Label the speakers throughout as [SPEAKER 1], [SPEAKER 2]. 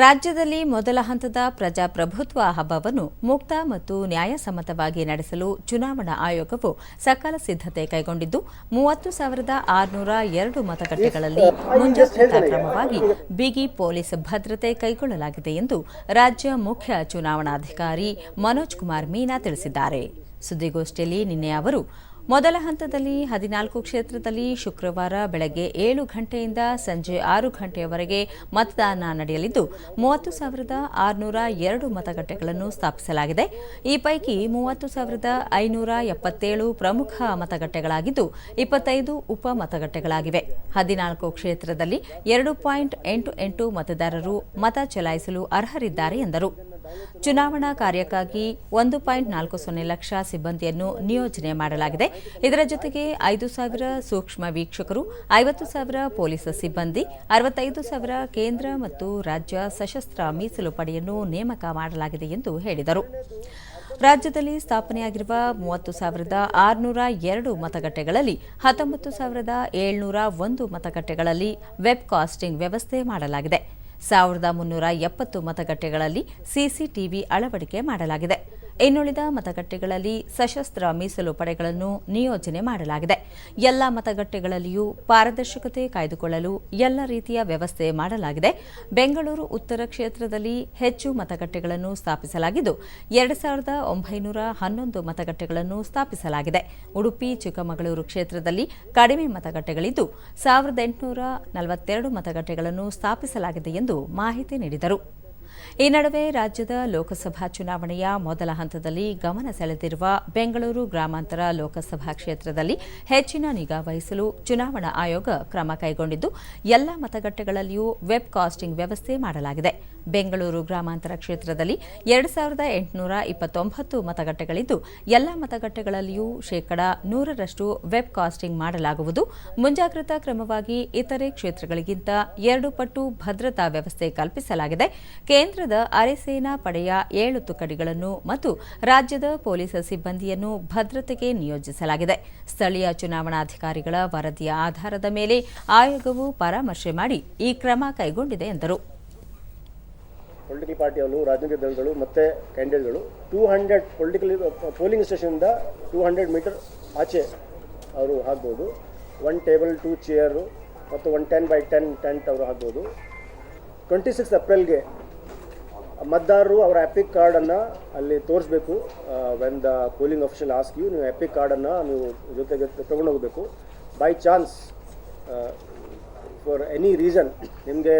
[SPEAKER 1] ರಾಜ್ಯದಲ್ಲಿ ಮೊದಲ ಹಂತದ ಪ್ರಜಾಪ್ರಭುತ್ವ ಹಬ್ಬವನ್ನು ಮುಕ್ತ ಮತ್ತು ನ್ಯಾಯಸಮ್ಮತವಾಗಿ ನಡೆಸಲು ಚುನಾವಣಾ ಆಯೋಗವು ಸಕಲ ಸಿದ್ಧತೆ ಕೈಗೊಂಡಿದ್ದು ಮೂವತ್ತು ಸಾವಿರದ ಆರುನೂರ ಎರಡು ಮತಗಟ್ಟೆಗಳಲ್ಲಿ ಮುಂಜಾಗ್ರತಾ ಕ್ರಮವಾಗಿ ಬಿಗಿ ಪೊಲೀಸ್ ಭದ್ರತೆ ಕೈಗೊಳ್ಳಲಾಗಿದೆ ಎಂದು ರಾಜ್ಯ ಮುಖ್ಯ ಚುನಾವಣಾಧಿಕಾರಿ ಮನೋಜ್ ಕುಮಾರ್ ಮೀನಾ ತಿಳಿಸಿದ್ದಾರೆ. ಸುದ್ದಿಗೋಷ್ಠಿಯಲ್ಲಿ ನಿನ್ನೆ ಅವರು ಮೊದಲ ಹಂತದಲ್ಲಿ ಹದಿನಾಲ್ಕು ಕ್ಷೇತ್ರದಲ್ಲಿ ಶುಕ್ರವಾರ ಬೆಳಗ್ಗೆ ಏಳು ಗಂಟೆಯಿಂದ ಸಂಜೆ ಆರು ಗಂಟೆಯವರೆಗೆ ಮತದಾನ ನಡೆಯಲಿದ್ದು, ಮೂವತ್ತು ಸಾವಿರದ ಆರುನೂರ ಎರಡು ಮತಗಟ್ಟೆಗಳನ್ನು ಸ್ಥಾಪಿಸಲಾಗಿದೆ. ಈ ಪೈಕಿ ಮೂವತ್ತು ಸಾವಿರದ ಐನೂರ ಎಪ್ಪತ್ತೇಳು ಪ್ರಮುಖ ಮತಗಟ್ಟೆಗಳಾಗಿದ್ದು, ಇಪ್ಪತ್ತೈದು ಉಪ ಮತಗಟ್ಟೆಗಳಾಗಿವೆ. ಹದಿನಾಲ್ಕು ಕ್ಷೇತ್ರದಲ್ಲಿ ಎರಡು ಪಾಯಿಂಟ್ ಎಂಟು ಎಂಟು ಮತದಾರರು ಮತ ಚಲಾಯಿಸಲು ಅರ್ಹರಿದ್ದಾರೆ ಎಂದರು. ಚುನಾವಣಾ ಕಾರ್ಯಕ್ಕಾಗಿ ಒಂದು ಪಾಯಿಂಟ್ ನಾಲ್ಕು ಸೊನ್ನೆ ಲಕ್ಷ ಸಿಬ್ಬಂದಿಯನ್ನು ನಿಯೋಜನೆ ಮಾಡಲಾಗಿದೆ. ಇದರ ಜೊತೆಗೆ ಐದು ಸಾವಿರ ಸೂಕ್ಷ್ಮ ವೀಕ್ಷಕರು, ಐವತ್ತು ಸಾವಿರ ಪೊಲೀಸ್ ಸಿಬ್ಬಂದಿ, ಅರವತ್ತೈದು ಸಾವಿರ ಕೇಂದ್ರ ಮತ್ತು ರಾಜ್ಯ ಸಶಸ್ತ್ರ ಮೀಸಲು ಪಡೆಯನ್ನು ನೇಮಕ ಮಾಡಲಾಗಿದೆ ಎಂದು ಹೇಳಿದರು. ರಾಜ್ಯದಲ್ಲಿ ಸ್ಥಾಪನೆಯಾಗಿರುವ ಮೂವತ್ತು ಸಾವಿರದ ಆರುನೂರ ಎರಡು ಮತಗಟ್ಟೆಗಳಲ್ಲಿ ಹತ್ತೊಂಬತ್ತು ಸಾವಿರದ ಏಳ್ನೂರ ಒಂದು ಮತಗಟ್ಟೆಗಳಲ್ಲಿ ವೆಬ್ ಕಾಸ್ಟಿಂಗ್ ವ್ಯವಸ್ಥೆ ಮಾಡಲಾಗಿದೆ. ಸಾವಿರದ ಮುನ್ನೂರ ಎಪ್ಪತ್ತು ಮತಗಟ್ಟೆಗಳಲ್ಲಿ ಸಿಸಿಟಿವಿ ಅಳವಡಿಕೆ ಮಾಡಲಾಗಿದೆ. ಇನ್ನುಳಿದ ಮತಗಟ್ಟೆಗಳಲ್ಲಿ ಸಶಸ್ತ್ರ ಮೀಸಲು ಪಡೆಗಳನ್ನು ನಿಯೋಜನೆ ಮಾಡಲಾಗಿದೆ. ಎಲ್ಲ ಮತಗಟ್ಟೆಗಳಲ್ಲಿಯೂ ಪಾರದರ್ಶಕತೆ ಕಾಯ್ದುಕೊಳ್ಳಲು ಎಲ್ಲ ರೀತಿಯ ವ್ಯವಸ್ಥೆ ಮಾಡಲಾಗಿದೆ. ಬೆಂಗಳೂರು ಉತ್ತರ ಕ್ಷೇತ್ರದಲ್ಲಿ ಹೆಚ್ಚು ಮತಗಟ್ಟೆಗಳನ್ನು ಸ್ಥಾಪಿಸಲಾಗಿದ್ದು, ಎರಡು ಸಾವಿರದ ಒಂಬೈನೂರ ಹನ್ನೊಂದು ಮತಗಟ್ಟೆಗಳನ್ನು ಸ್ಥಾಪಿಸಲಾಗಿದೆ. ಉಡುಪಿ, ಚಿಕ್ಕಮಗಳೂರು ಕ್ಷೇತ್ರದಲ್ಲಿ ಕಡಿಮೆ ಮತಗಟ್ಟೆಗಳಿದ್ದು, ಸಾವಿರದ ಎಂಟುನೂರ ನಲವತ್ತೆರಡು ಮತಗಟ್ಟೆಗಳನ್ನು ಸ್ಥಾಪಿಸಲಾಗಿದೆ ಎಂದು ಮಾಹಿತಿ ನೀಡಿದರು. ಈ ನಡುವೆ ರಾಜ್ಯದ ಲೋಕಸಭಾ ಚುನಾವಣೆಯ ಮೊದಲ ಹಂತದಲ್ಲಿ ಗಮನ ಸೆಳೆದಿರುವ ಬೆಂಗಳೂರು ಗ್ರಾಮಾಂತರ ಲೋಕಸಭಾ ಕ್ಷೇತ್ರದಲ್ಲಿ ಹೆಚ್ಚಿನ ನಿಗಾ ವಹಿಸಲು ಚುನಾವಣಾ ಆಯೋಗ ಕ್ರಮ ಕೈಗೊಂಡಿದ್ದು, ಎಲ್ಲ ಮತಗಟ್ಟೆಗಳಲ್ಲಿಯೂ ವೆಬ್ ಕಾಸ್ಟಿಂಗ್ ವ್ಯವಸ್ಥೆ ಮಾಡಲಾಗಿದೆ. ಬೆಂಗಳೂರು ಗ್ರಾಮಾಂತರ ಕ್ಷೇತ್ರದಲ್ಲಿ ಎರಡು ಸಾವಿರದ ಎಂಟುನೂರ ಇಪ್ಪತ್ತೊಂಬತ್ತು ಮತಗಟ್ಟೆಗಳಿದ್ದು, ಎಲ್ಲ ಮತಗಟ್ಟೆಗಳಲ್ಲಿಯೂ ಶೇಕಡಾ ನೂರರಷ್ಟು ವೆಬ್ ಕಾಸ್ಟಿಂಗ್ ಮಾಡಲಾಗುವುದು. ಮುಂಜಾಗ್ರತಾ ಕ್ರಮವಾಗಿ ಇತರೆ ಕ್ಷೇತ್ರಗಳಿಗಿಂತ ಎರಡು ಪಟ್ಟು ಭದ್ರತಾ ವ್ಯವಸ್ಥೆ ಕಲ್ಪಿಸಲಾಗಿದೆ. ಕೇಂದ್ರದ ಅರೆಸೇನಾ ಪಡೆಯ ಏಳು ತುಕಡಿಗಳನ್ನು ಮತ್ತು ರಾಜ್ಯದ ಪೊಲೀಸ್ ಸಿಬ್ಬಂದಿಯನ್ನು ಭದ್ರತೆಗೆ ನಿಯೋಜಿಸಲಾಗಿದೆ. ಸ್ಥಳೀಯ ಚುನಾವಣಾಧಿಕಾರಿಗಳ ವರದಿಯ ಆಧಾರದ ಮೇಲೆ ಆಯೋಗವು ಪರಾಮರ್ಶೆ ಮಾಡಿ ಈ ಕ್ರಮ ಕೈಗೊಂಡಿದೆ ಎಂದರು.
[SPEAKER 2] ಪೊಲಿಟಿಕಲ್ ಪಾರ್ಟಿಯವರು, ರಾಜಕೀಯ ದಳಗಳು ಮತ್ತು ಕ್ಯಾಂಡಿಡೇಟ್ಗಳು ಟೂ ಹಂಡ್ರೆಡ್ ಪೊಲಿಟಿಕಲ್ ಪೋಲಿಂಗ್ ಸ್ಟೇಷನಿಂದ ಟೂ ಹಂಡ್ರೆಡ್ ಮೀಟರ್ ಆಚೆ ಅವರು ಹಾಕ್ಬೋದು. ಒನ್ ಟೇಬಲ್, ಟೂ ಚೇರು ಮತ್ತು one ten by ten tent ಅವರು ಹಾಕ್ಬೋದು. ಟ್ವೆಂಟಿ ಸಿಕ್ಸ್ ಏಪ್ರಿಲ್ಗೆ ಮತದಾರರು ಅವರ ಎಪಿಕ್ ಕಾರ್ಡನ್ನು ಅಲ್ಲಿ ತೋರಿಸ್ಬೇಕು. When the polling official ask you ನೀವು ಎಪಿಕ್ ಕಾರ್ಡನ್ನು ನೀವು ಜೊತೆಗೆ ತೊಗೊಂಡು ಹೋಗಬೇಕು. By chance for any reason ನಿಮಗೆ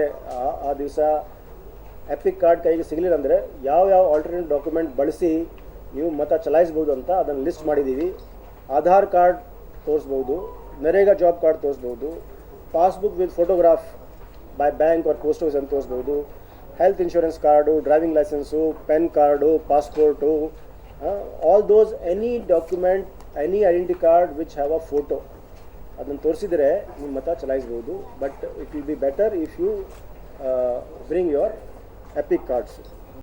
[SPEAKER 2] ಆ ದಿವಸ ಎಪಿಕ್ ಕಾರ್ಡ್ ಕೈಗೆ ಸಿಗಲಿಲ್ಲ ಅಂದರೆ ಯಾವ ಯಾವ ಆಲ್ಟರ್ನೇಟ್ ಡಾಕ್ಯುಮೆಂಟ್ ಬಳಸಿ ನೀವು ಮತ ಚಲಾಯಿಸ್ಬೋದು ಅಂತ ಅದನ್ನು ಲಿಸ್ಟ್ ಮಾಡಿದ್ದೀವಿ ಆಧಾರ್ ಕಾರ್ಡ್ ತೋರಿಸ್ಬೋದು, NREGA job card ತೋರಿಸ್ಬೋದು passbook with photograph by bank or post office ಅಂತ ತೋರಿಸ್ಬೋದು health insurance card driving licence PAN card passport all those any document any identity card which have a photo ಅದನ್ನು ತೋರಿಸಿದರೆ ನಿಮ್ಮ ಮತ ಚಲಾಯಿಸ್ಬೋದು. But it will be better if you bring your EPIC cards